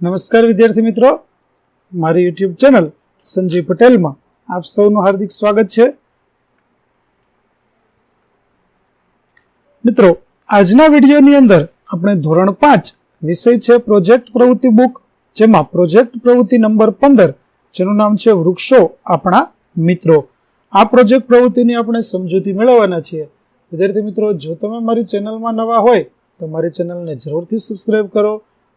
નમસ્કાર વિદ્યાર્થી મિત્રો. મારી યુટ્યુબ ચેનલ સંજીવ પટેલમાં આપ સૌનું હાર્દિક સ્વાગત છે. મિત્રો, આજના વિડીયોની અંદર આપણે ધોરણ પાંચ વિષય છે પ્રોજેક્ટ પ્રવૃત્તિ બુક, જેમાં પ્રોજેક્ટ પ્રવૃત્તિ નંબર પંદર, જેનું નામ છે વૃક્ષો આપણા મિત્રો. આ પ્રોજેક્ટ પ્રવૃત્તિની આપણે સમજૂતી મેળવવાના છીએ. વિદ્યાર્થી મિત્રો, જો તમે મારી ચેનલમાં નવા હોય તો મારી ચેનલને જરૂરથી સબસ્ક્રાઈબ કરો.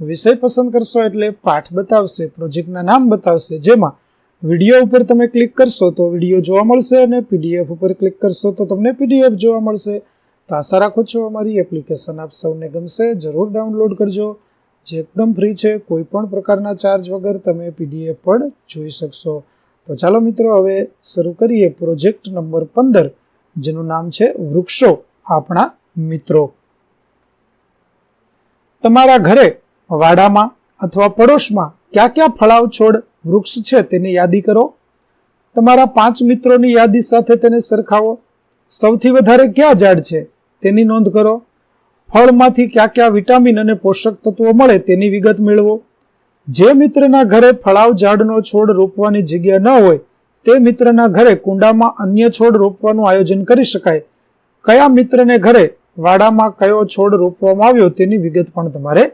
વિષય પસંદ કરશો એટલે પાઠ બતાવશે, પ્રોજેક્ટના નામ બતાવશે, જેમાં વીડિયો ઉપર તમે ક્લિક કરશો તો વીડિયો જોવા મળશે અને પીડીએફ ઉપર ક્લિક કરશો તો તમને પીડીએફ જોવા મળશે. તો આશા રાખું છું અમારી એપ્લિકેશન આપ સૌને ગમશે, જરૂર ડાઉનલોડ કરજો. જે એકદમ ફ્રી છે, કોઈ પણ પ્રકારના ચાર્જ વગર તમે પીડીએફ પણ જોઈ શકશો. તો ચાલો મિત્રો, હવે શરૂ કરીએ પ્રોજેક્ટ નંબર પંદર, જેનું નામ છે વૃક્ષો, આપણા મિત્રો. તમારા ઘરે વાડામાં અથવા પડોશમાં ક્યાં ક્યાં ફળાવ છોડ વૃક્ષ છે તેની યાદી કરો. તમારા પાંચ મિત્રોની યાદી સાથે તેને સરખાવો. સૌથી વધારે ક્યાં ઝાડ છે તેની નોંધ કરો. ફળમાંથી ક્યાં ક્યાં વિટામિન અને પોષક તત્વો મળે તેની વિગત મેળવો. જે મિત્રના ઘરે ફળાવ ઝાડનો છોડ રોપવાની જગ્યા ન હોય, તે મિત્રના ઘરે કુંડામાં અન્ય છોડ રોપવાનું આયોજન કરી શકાય. કયા મિત્રને ઘરે વાડામાં કયો છોડ રોપવામાં આવ્યો તેની વિગત પણ તમારે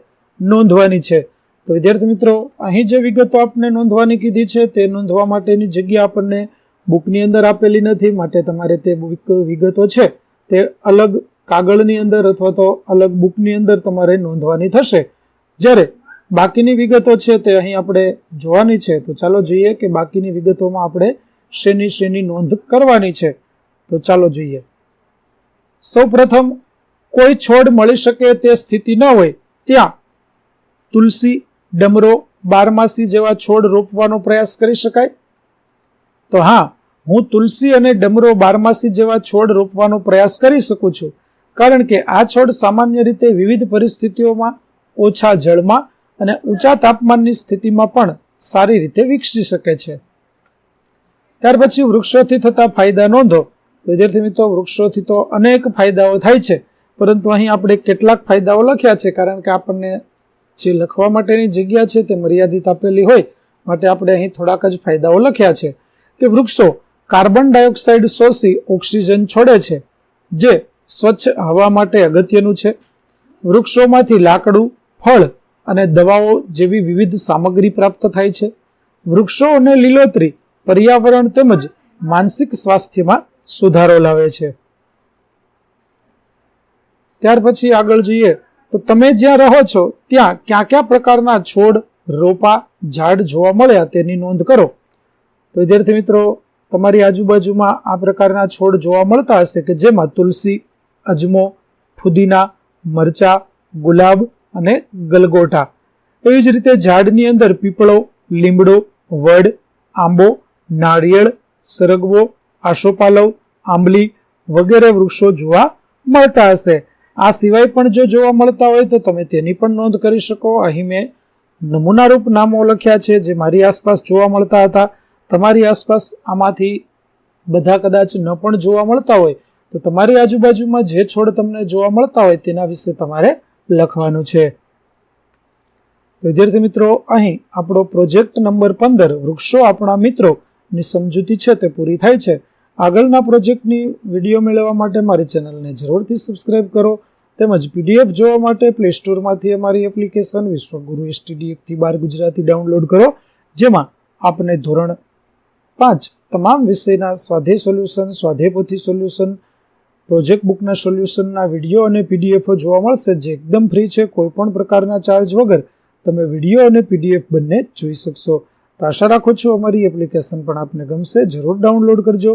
નોંધવાની છે. તો વિદ્યાર્થી મિત્રો, અહીં જે વિગતો આપને નોંધવાની કીધી છે, તે નોંધવા માટેની જગ્યા આપણને બુકની અંદર આપેલી નથી. માટે તમારે તે વિગતો છે, તે અલગ કાગળની અંદર અથવા તો અલગ બુકની અંદર તમારે નોંધવાની થશે. જ્યારે બાકીની વિગતો છે તે અહીં આપણે જોવાની છે, તો ચાલો જોઈએ કે બાકીની વિગતોમાં આપણે શેની શેની નોંધ કરવાની છે. તો ચાલો જોઈએ. સૌ પ્રથમ કોઈ છોડ મળી શકે તે સ્થિતિ ન હોય, ત્યાં તુલસી, ડમરો, બારમાસી જેવા છોડ રોપવાનો પ્રયાસ કરી શકાય? તો હા, હું તુલસી અને ડમરો, બારમાસી જેવા છોડ રોપવાનો પ્રયાસ કરી શકું છું. કારણ કે આ છોડ સામાન્ય રીતે વિવિધ પરિસ્થિતિઓમાં, ઓછા જળમાં અને ઊંચા તાપમાનની સ્થિતિમાં પણ સારી રીતે વિકસી શકે છે. ત્યાર પછી વૃક્ષોથી થતા ફાયદા નોંધો. વિદ્યાર્થી મિત્રો, વૃક્ષોથી તો અનેક ફાયદાઓ થાય છે. પરંતુ અહીં આપણે કેટલાક ફાયદાઓ લખ્યા છે, કારણ કે આપણને જે લખવા માટેની જગ્યા છે તે મર્યાદિત આપેલી હોય માટે આપણે અહીં થોડાક જ ફાયદાઓ લખ્યા છે કે વૃક્ષો કાર્બન ડાયોક્સાઇડ શોષી ઓક્સિજન છોડે છે, જે સ્વચ્છ હવા માટે અગત્યનું છે. વૃક્ષોમાંથી લાકડું, ફળ અને દવાઓ જેવી વિવિધ સામગ્રી પ્રાપ્ત થાય છે. વૃક્ષો અને લીલોતરી પર્યાવરણ તેમજ માનસિક સ્વાસ્થ્યમાં સુધારો લાવે છે. ત્યાર પછી આગળ જોઈએ તો તમે જ્યાં રહો છો, ત્યાં ક્યાં ક્યાં પ્રકારના છોડ, રોપા, ઝાડ જોવા મળ્યા તેની નોંધ કરો. તો વિદ્યાર્થી મિત્રો, તમારી આજુબાજુમાં આ પ્રકારના છોડ જોવા મળતા હશે કે જેમાં તુલસી, અજમો, ફુદીના, મરચા, ગુલાબ અને ગલગોટા. એવી જ રીતે ઝાડની અંદર પીપળો, લીમડો, વડ, આંબો નાળિયેળ સરગવો, આશોપાલવ, આંબલી વગેરે વૃક્ષો જોવા મળતા હશે. આ સિવાય પણ જો જોવા મળતા હોય તો તમે તેની પણ નોંધ કરી શકો. અહીં મેં નમૂનારૂપ નામો લખ્યા છે જે મારી આસપાસ જોવા મળતા હતા. તમારી આસપાસ આમાંથી બધા કદાચ ન પણ જોવા મળતા હોય તો તમારી આજુબાજુમાં જે છોડ તમને જોવા મળતા હોય તેના વિશે તમારે લખવાનું છે. વિદ્યાર્થી મિત્રો, અહીં આપણો પ્રોજેક્ટ નંબર પંદર વૃક્ષો આપણા મિત્રો ની સમજૂતી છે તે પૂરી થાય છે. આગળના પ્રોજેક્ટની વીડિયો મેળવવા માટે મારી ચેનલને જરૂરથી સબસ્ક્રાઇબ કરો તેમજ પીડીએફ જોવા માટે પ્લે સ્ટોરમાંથી અમારી એપ્લિકેશન વિશ્વગુરુ એસટીડી એકથી બાર ગુજરાતી ડાઉનલોડ કરો, જેમાં આપને ધોરણ પાંચ તમામ વિષયના સ્વાધ્યાય સોલ્યુશન સ્વાધ્યાય સોલ્યુશન પ્રોજેક્ટ બુકના સોલ્યુશનના વીડિયો અને પીડીએફો જોવા મળશે, જે એકદમ ફ્રી છે કોઈ પણ પ્રકારના ચાર્જ વગર તમે વીડિયો અને પીડીએફ બંને જોઈ શકશો. તો આશા રાખું છું અમારી એપ્લિકેશન પણ આપને ગમશે, જરૂર ડાઉનલોડ કરજો.